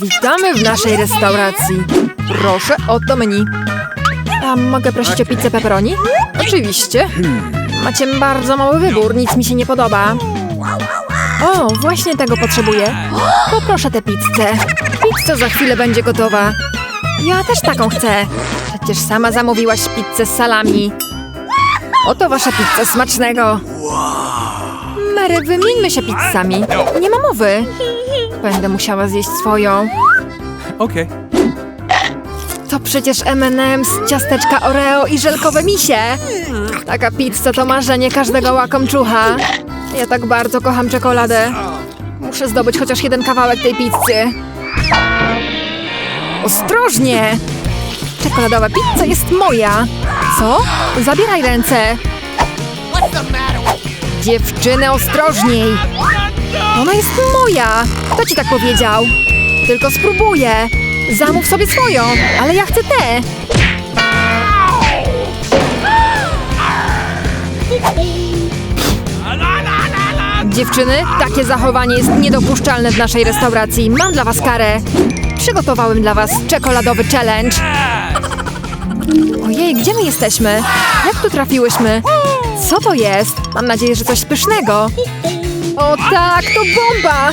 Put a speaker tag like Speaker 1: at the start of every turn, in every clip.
Speaker 1: Witamy w naszej restauracji. Proszę, oto menu. A mogę prosić o pizzę pepperoni? Oczywiście. Macie bardzo mały wybór, nic mi się nie podoba. O, właśnie tego potrzebuję. Poproszę tę pizzę. Pizza za chwilę będzie gotowa. Ja też taką chcę. Przecież sama zamówiłaś pizzę z salami. Oto wasza pizza smacznego. Mary, wymieńmy się pizzami. Nie ma mowy. Będę musiała zjeść swoją.
Speaker 2: Okay.
Speaker 1: To przecież M&M's, ciasteczka Oreo i żelkowe misie. Taka pizza to marzenie każdego łakomczucha. Ja tak bardzo kocham czekoladę. Muszę zdobyć chociaż jeden kawałek tej pizzy. Ostrożnie! Czekoladowa pizza jest moja. Co? Zabieraj ręce. Dziewczyny, ostrożniej. Ona jest moja. Kto ci tak powiedział? Tylko spróbuję. Zamów sobie swoją, ale ja chcę tę. Dziewczyny, takie zachowanie jest niedopuszczalne w naszej restauracji. Mam dla was karę. Przygotowałem dla was czekoladowy challenge. Ojej, gdzie my jesteśmy? Jak tu trafiłyśmy? Co to jest? Mam nadzieję, że coś pysznego. O tak, to bomba!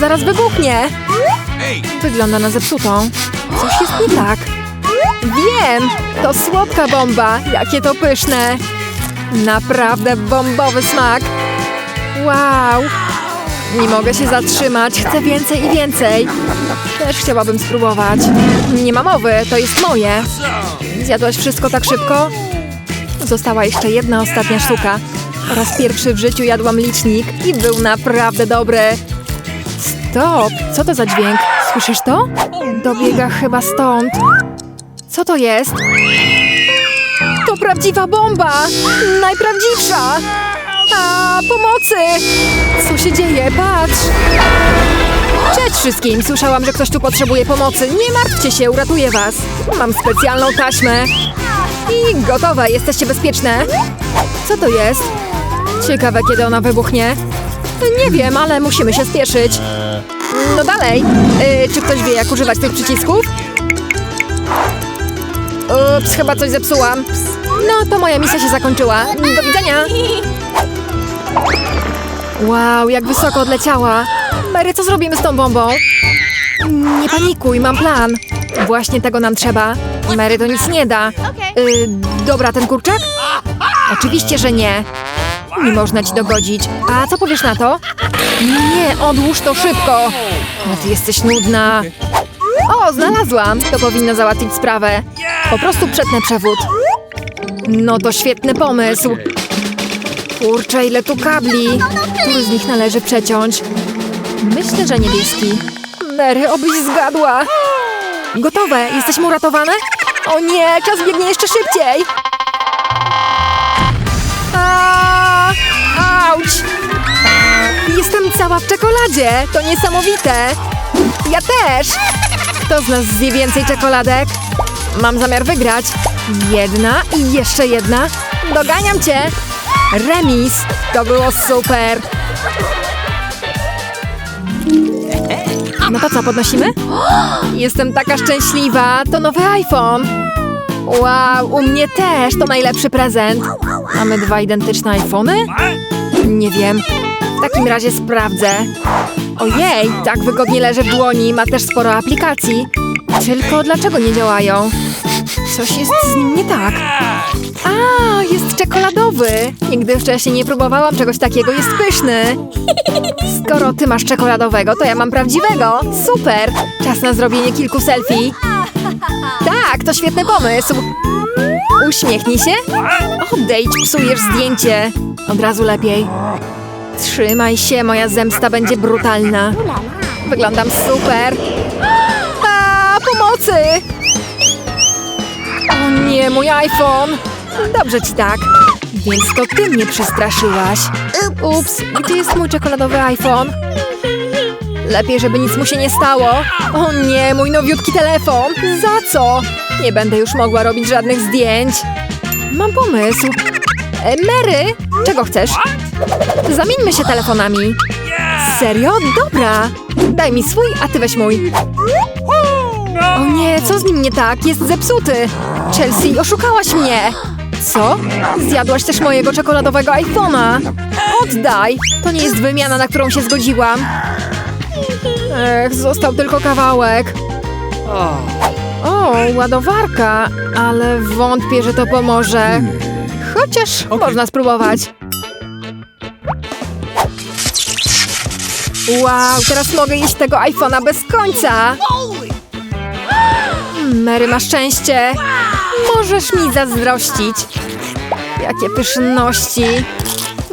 Speaker 1: Zaraz wybuchnie. Wygląda na zepsutą. Coś jest nie tak. Wiem! To słodka bomba. Jakie to pyszne. Naprawdę bombowy smak. Wow! Nie mogę się zatrzymać. Chcę więcej i więcej. Też chciałabym spróbować. Nie ma mowy, to jest moje. Zjadłaś wszystko tak szybko? Została jeszcze jedna ostatnia sztuka. Po raz pierwszy w życiu jadłam licznik i był naprawdę dobry. Stop! Co to za dźwięk? Słyszysz to? Dobiega chyba stąd. Co to jest? To prawdziwa bomba! Najprawdziwsza! A, pomocy! Co się dzieje? Patrz! Cześć wszystkim! Słyszałam, że ktoś tu potrzebuje pomocy. Nie martwcie się, uratuję was. Mam specjalną taśmę. I gotowe, jesteście bezpieczne. Co to jest? Ciekawe, kiedy ona wybuchnie. Nie wiem, ale musimy się spieszyć. No dalej. Y, czy ktoś wie, jak używać tych przycisków? Ups, chyba coś zepsułam. No, to moja misja się zakończyła. Do widzenia. Wow, jak wysoko odleciała. Mary, co zrobimy z tą bombą? Nie panikuj, mam plan. Właśnie tego nam trzeba. Mary to nic nie da. Y, dobra, ten kurczak? Oczywiście, że nie. Nie można ci dogodzić. A co powiesz na to? Nie, odłóż to szybko. No ty jesteś nudna. O, znalazłam. To powinno załatwić sprawę. Po prostu przetnę przewód. No to świetny pomysł. Kurczę, ile tu kabli. Który z nich należy przeciąć? Myślę, że niebieski. Mary, obyś zgadła. Gotowe. Jesteśmy uratowane? O nie, czas biegnie jeszcze szybciej. Jestem cała w czekoladzie. To niesamowite. Ja też. Kto z nas zje więcej czekoladek? Mam zamiar wygrać. Jedna i jeszcze jedna. Doganiam cię. Remis. To było super. No to co, podnosimy? Jestem taka szczęśliwa. To nowy iPhone. Wow, u mnie też. To najlepszy prezent. Mamy dwa identyczne iPhony? Nie wiem. W takim razie sprawdzę. Ojej, tak wygodnie leży w dłoni. Ma też sporo aplikacji. Tylko dlaczego nie działają? Coś jest z nim nie tak. A, jest czekoladowy. Nigdy wcześniej nie próbowałam czegoś takiego. Jest pyszny. Skoro ty masz czekoladowego, to ja mam prawdziwego. Super. Czas na zrobienie kilku selfie. Tak, to świetny pomysł. Uśmiechnij się. Odejdź, psujesz zdjęcie. Od razu lepiej. Trzymaj się, moja zemsta będzie brutalna. Wyglądam super. A, pomocy! O nie, mój iPhone! Dobrze ci tak. Więc to ty mnie przestraszyłaś. Ups, gdzie jest mój czekoladowy iPhone? Lepiej, żeby nic mu się nie stało. O nie, mój nowiutki telefon. Za co? Nie będę już mogła robić żadnych zdjęć. Mam pomysł. E, Mary, czego chcesz? Zamieńmy się telefonami. Serio? Dobra. Daj mi swój, a ty weź mój. O nie, co z nim nie tak? Jest zepsuty. Chelsea, oszukałaś mnie. Co? Zjadłaś też mojego czekoladowego iPhone'a. Oddaj. To nie jest wymiana, na którą się zgodziłam. Ech, został tylko kawałek. O, ładowarka, ale wątpię, że to pomoże. Chociaż można spróbować. Wow, teraz mogę jeść tego iPhone'a bez końca. Mm, Mary ma szczęście. Możesz mi zazdrościć. Jakie pyszności.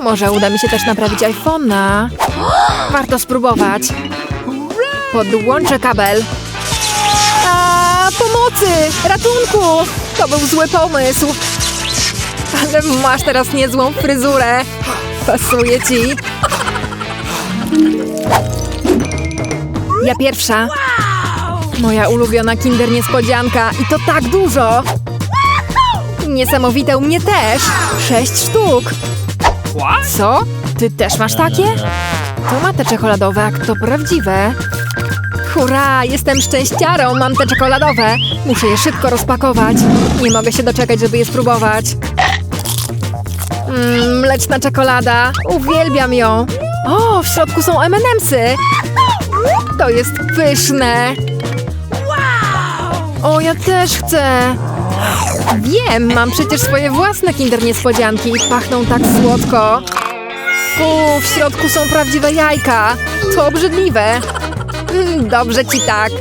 Speaker 1: Może uda mi się też naprawić iPhone'a. Warto spróbować. Podłączę kabel. Pomocy! Ratunku! To był zły pomysł. Ale masz teraz niezłą fryzurę. Pasuje ci. Ja pierwsza. Moja ulubiona kinder niespodzianka i to tak dużo. Niesamowite u mnie też. Sześć sztuk. Co? Ty też masz takie? To ma te czekoladowe, a to prawdziwe. Hurra, jestem szczęściarą, mam te czekoladowe. Muszę je szybko rozpakować. Nie mogę się doczekać, żeby je spróbować. Mmm, mleczna czekolada. Uwielbiam ją. O, w środku są M&M'sy. To jest pyszne. O, ja też chcę. Wiem, mam przecież swoje własne kinder niespodzianki. Pachną tak słodko. Fu, w środku są prawdziwe jajka. To obrzydliwe. Mm, Dobrze ci tak.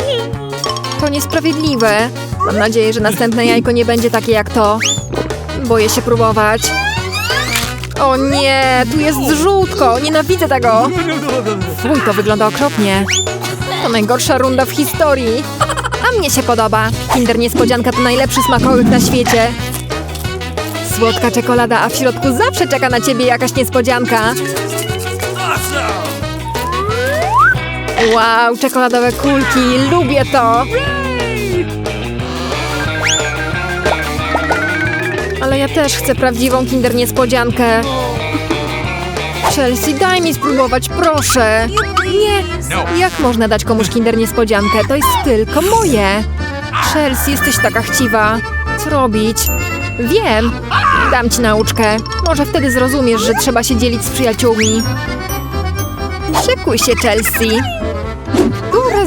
Speaker 1: To niesprawiedliwe. Mam nadzieję, że następne jajko nie będzie takie jak to. Boję się próbować. O nie, tu jest żółtko. Nienawidzę tego. Fuj, to wygląda okropnie. To najgorsza runda w historii. A mnie się podoba. Kinder Niespodzianka to najlepszy smakołyk na świecie. Słodka czekolada, a w środku zawsze czeka na ciebie jakaś niespodzianka. Wow, czekoladowe kulki, lubię to! Ale ja też chcę prawdziwą kinder niespodziankę. Chelsea, daj mi spróbować, proszę. Nie, jak można dać komuś kinder niespodziankę? To jest tylko moje. Chelsea, jesteś taka chciwa. Co robić? Wiem. Dam ci nauczkę. Może wtedy zrozumiesz, że trzeba się dzielić z przyjaciółmi. Szykuj się, Chelsea.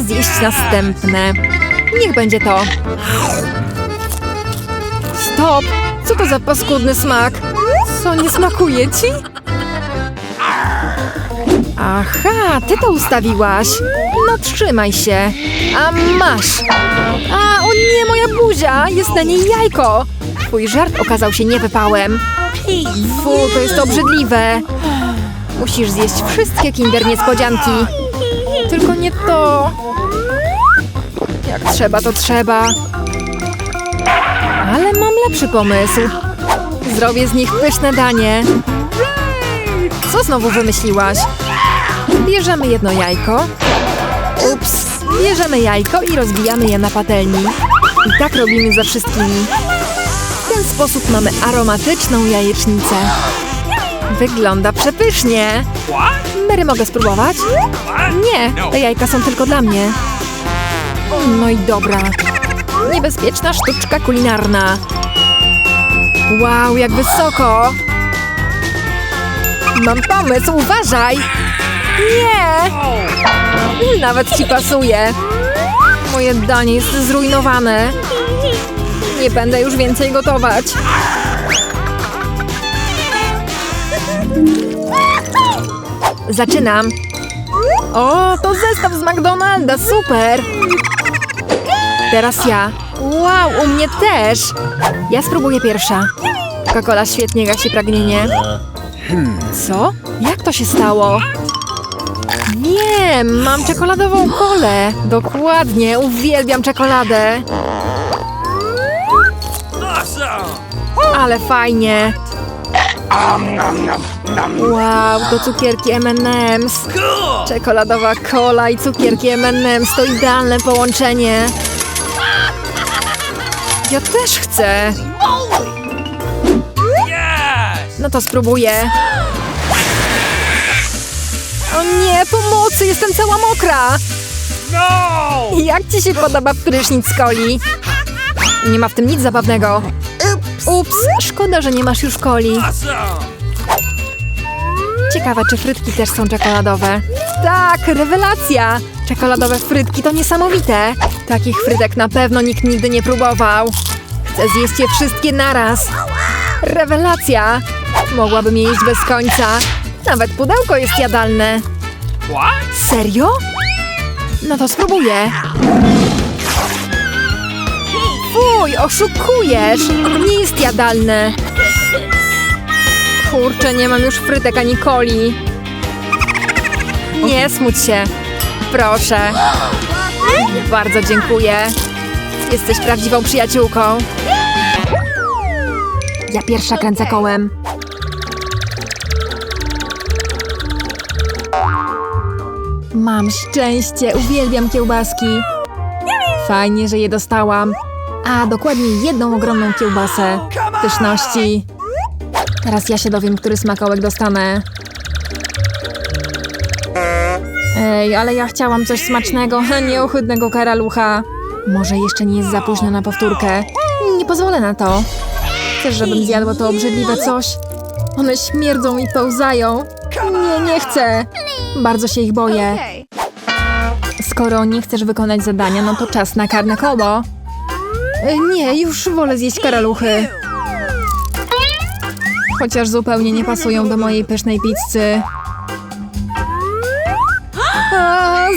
Speaker 1: Zjeść następne. Niech będzie to. Stop! Co to za paskudny smak? Co, nie smakuje ci? Aha, ty to ustawiłaś. No trzymaj się. A masz. A, o nie, moja buzia! Jest na niej jajko. Twój żart okazał się niewypałem. Fu, to jest obrzydliwe. Musisz zjeść wszystkie kinder niespodzianki. Tylko nie to. Trzeba, to trzeba. Ale mam lepszy pomysł. Zrobię z nich pyszne danie. Co znowu wymyśliłaś? Bierzemy jedno jajko. Ups. Bierzemy jajko i rozbijamy je na patelni. I tak robimy ze wszystkimi. W ten sposób mamy aromatyczną jajecznicę. Wygląda przepysznie. Mary, mogę spróbować? Nie, te jajka są tylko dla mnie. No i dobra. Niebezpieczna sztuczka kulinarna. Wow, jak wysoko! Mam pomysł, uważaj! Nie! Nawet ci pasuje. Moje danie jest zrujnowane. Nie będę już więcej gotować. Zaczynam. O, to zestaw z McDonalda, super! Teraz ja. Wow, u mnie też! Ja spróbuję pierwsza. Coca-Cola świetnie gasi pragnienie. Co? Jak to się stało? Wiem, mam czekoladową kolę. Dokładnie, uwielbiam czekoladę. Ale fajnie. Wow, to cukierki M&M's. Czekoladowa kola i cukierki M&M's to idealne połączenie. Ja też chcę. No to spróbuję. O nie, pomocy, jestem cała mokra!
Speaker 2: No!
Speaker 1: Jak ci się podoba prysznic z coli? Nie ma w tym nic zabawnego. Ups, szkoda, że nie masz już coli. Ciekawe, czy frytki też są czekoladowe. Tak, rewelacja! Czekoladowe frytki to niesamowite. Takich frytek na pewno nikt nigdy nie próbował. Chcę zjeść je wszystkie naraz. Rewelacja! Mogłabym je jeść bez końca. Nawet pudełko jest jadalne. Serio? No to spróbuję. Fuj, oszukujesz! Nie jest jadalne. Kurczę, nie mam już frytek ani coli. Nie smuć się. Proszę. Bardzo dziękuję. Jesteś prawdziwą przyjaciółką. Ja pierwsza kręcę kołem. Mam szczęście, uwielbiam kiełbaski. Fajnie, że je dostałam. A dokładnie jedną ogromną kiełbasę. Pyszności. Teraz ja się dowiem, który smakołek dostanę. Ej, ale ja chciałam coś smacznego, a nie ohydnego karalucha. Może jeszcze nie jest za późno na powtórkę. Nie pozwolę na to. Chcesz, żebym zjadła to obrzydliwe coś? One śmierdzą i pełzają. Nie, nie chcę. Bardzo się ich boję. Skoro nie chcesz wykonać zadania, no to czas na karne koło. Nie, już wolę zjeść karaluchy. Chociaż zupełnie nie pasują do mojej pysznej pizzy.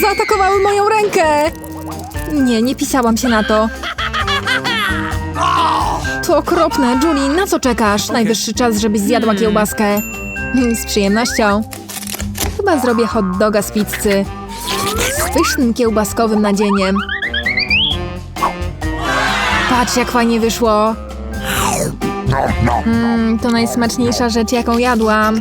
Speaker 1: Zaatakowały moją rękę! Nie, nie pisałam się na to. To okropne. Julie, na co czekasz? Najwyższy czas, żebyś zjadła kiełbaskę. Mm, Z przyjemnością. Chyba zrobię hot doga z pizzy. Z pysznym kiełbaskowym nadzieniem. Patrz, jak fajnie wyszło. Mmm, to najsmaczniejsza rzecz, jaką jadłam.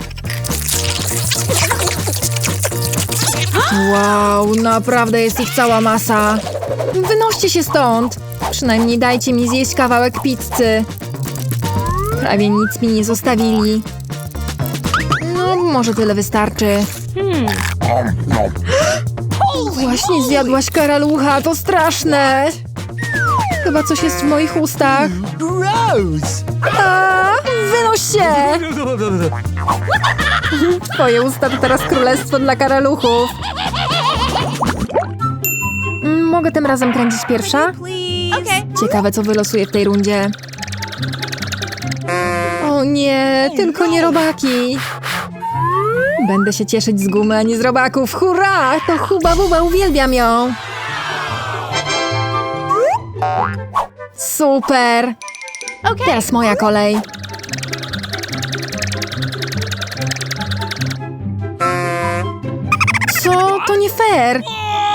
Speaker 1: Wow, naprawdę jest ich cała masa. Wynoście się stąd. Przynajmniej dajcie mi zjeść kawałek pizzy. Prawie nic mi nie zostawili. No, może tyle wystarczy. Właśnie zjadłaś karalucha, to straszne. Chyba coś jest w moich ustach.
Speaker 2: Gross!
Speaker 1: A, wynoś się! Twoje usta to teraz królestwo dla karaluchów. Mogę tym razem kręcić pierwsza? Ciekawe, co wylosuje w tej rundzie. O nie, tylko nie robaki. Będę się cieszyć z gumy, a nie z robaków. Hurra! To Huba Buba, uwielbiam ją. Super! Teraz moja kolej. Co? To nie fair!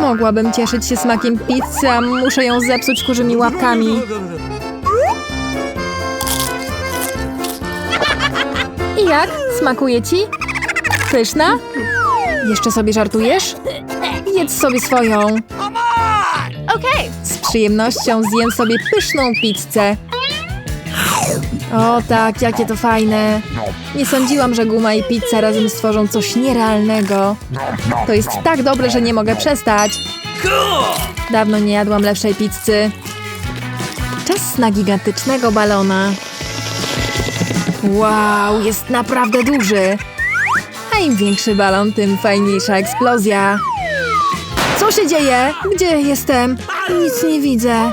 Speaker 1: Mogłabym cieszyć się smakiem pizzy, a muszę ją zepsuć kurzymi łapkami. I jak? Smakuje ci? Pyszna? Jeszcze sobie żartujesz? Jedz sobie swoją. przyjemnością zjem sobie pyszną pizzę. O tak, jakie to fajne. Nie sądziłam, że guma i pizza razem stworzą coś nierealnego. To jest tak dobre, że nie mogę przestać. Dawno nie jadłam lepszej pizzy. Czas na gigantycznego balona. Wow, jest naprawdę duży. A im większy balon, tym fajniejsza eksplozja. Co się dzieje? Gdzie jestem? Nic nie widzę.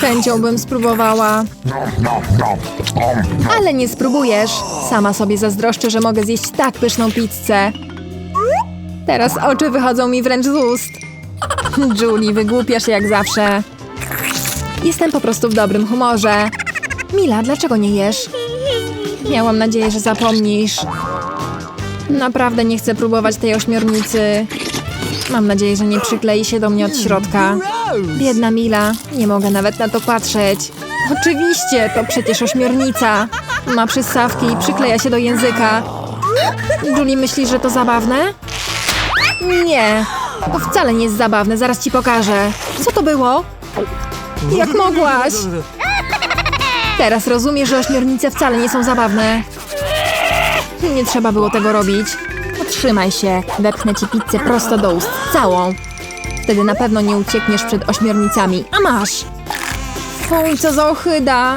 Speaker 1: Chęcią bym spróbowała. Ale nie spróbujesz. Sama sobie zazdroszczę, że mogę zjeść tak pyszną pizzę. Teraz oczy wychodzą mi wręcz z ust. Julie, wygłupiasz jak zawsze. Jestem po prostu w dobrym humorze. Mila, dlaczego nie jesz? Miałam nadzieję, że zapomnisz. Naprawdę nie chcę próbować tej ośmiornicy. Mam nadzieję, że nie przyklei się do mnie od środka. Biedna Mila, nie mogę nawet na to patrzeć. Oczywiście, to przecież ośmiornica. Ma przystawki i przykleja się do języka. Julie myśli, że to zabawne? Nie, to wcale nie jest zabawne, zaraz ci pokażę. Co to było? Jak mogłaś? Teraz rozumiesz, że ośmiornice wcale nie są zabawne. Nie trzeba było tego robić. Trzymaj się, wepchnę ci pizzę prosto do ust, całą. Wtedy na pewno nie uciekniesz przed ośmiornicami. A masz! Fuj, co za ohyda!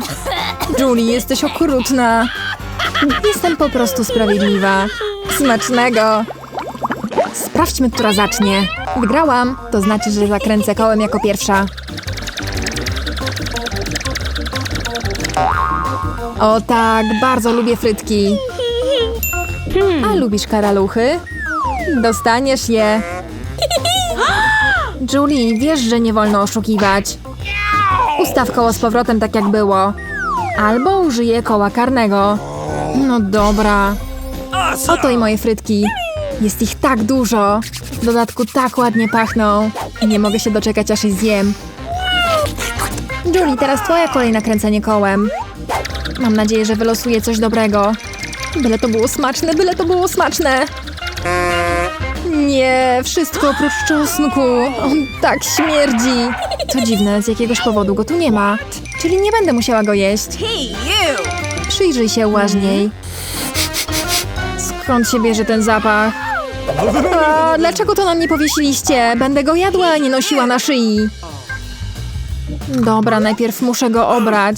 Speaker 1: Julie, jesteś okrutna. Jestem po prostu sprawiedliwa. Smacznego! Sprawdźmy, która zacznie. Wygrałam, to znaczy, że zakręcę kołem jako pierwsza. O tak, bardzo lubię frytki. A lubisz karaluchy? Dostaniesz je. Julie, wiesz, że nie wolno oszukiwać. Ustaw koło z powrotem tak jak było. Albo użyję koła karnego. No dobra. Oto i moje frytki. Jest ich tak dużo. W dodatku tak ładnie pachną. I nie mogę się doczekać, aż je zjem. Julie, teraz twoja kolej na kręcenie kołem. Mam nadzieję, że wylosuję coś dobrego. Byle to było smaczne, byle to było smaczne. Nie, wszystko oprócz czosnku. On tak śmierdzi. Co dziwne, z jakiegoś powodu go tu nie ma. Czyli nie będę musiała go jeść. Przyjrzyj się uważniej. Skąd się bierze ten zapach? A, dlaczego to nam nie powiesiliście? Będę go jadła, a nie nosiła na szyi. Dobra, najpierw muszę go obrać.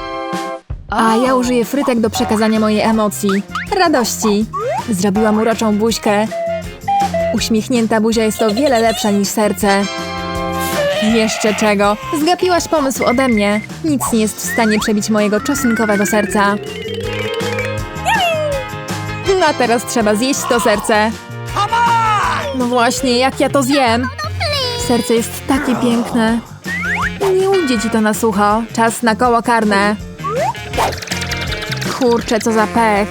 Speaker 1: A ja użyję frytek do przekazania mojej emocji. Radości. Zrobiłam uroczą buźkę. Uśmiechnięta buzia jest o wiele lepsza niż serce. Jeszcze czego? Zgapiłaś pomysł ode mnie. Nic nie jest w stanie przebić mojego czosnkowego serca. No a teraz trzeba zjeść to serce. No właśnie, jak ja to zjem? Serce jest takie piękne. Nie ujdzie ci to na sucho. Czas na koło karne. Kurczę, co za pech.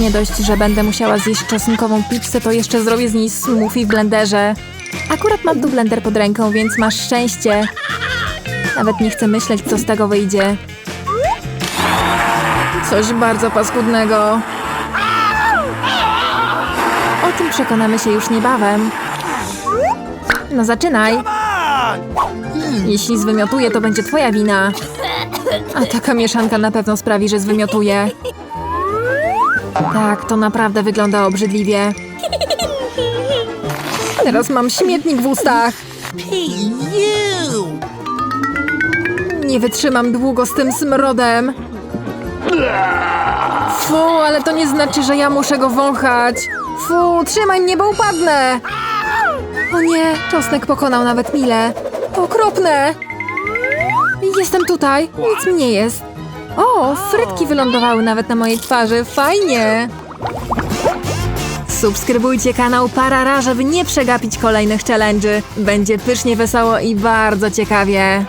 Speaker 1: Nie dość, że będę musiała zjeść czosnkową pizzę, to jeszcze zrobię z niej smoothie w blenderze. Akurat mam tu blender pod ręką, więc masz szczęście. Nawet nie chcę myśleć, co z tego wyjdzie. Coś bardzo paskudnego. O tym przekonamy się już niebawem. No zaczynaj. Jeśli zwymiotuję, to będzie twoja wina. A taka mieszanka na pewno sprawi, że zwymiotuję. Tak, to naprawdę wygląda obrzydliwie. Teraz mam śmietnik w ustach. Nie wytrzymam długo z tym smrodem. Fu, ale to nie znaczy, że ja muszę go wąchać. Fu, trzymaj mnie, bo upadnę. O nie, czosnek pokonał nawet Mile. Okropne. Jestem tutaj, nic mi nie jest. O, frytki wylądowały nawet na mojej twarzy, fajnie. Subskrybujcie kanał Parara, żeby nie przegapić kolejnych challenge'y. Będzie pysznie wesoło i bardzo ciekawie.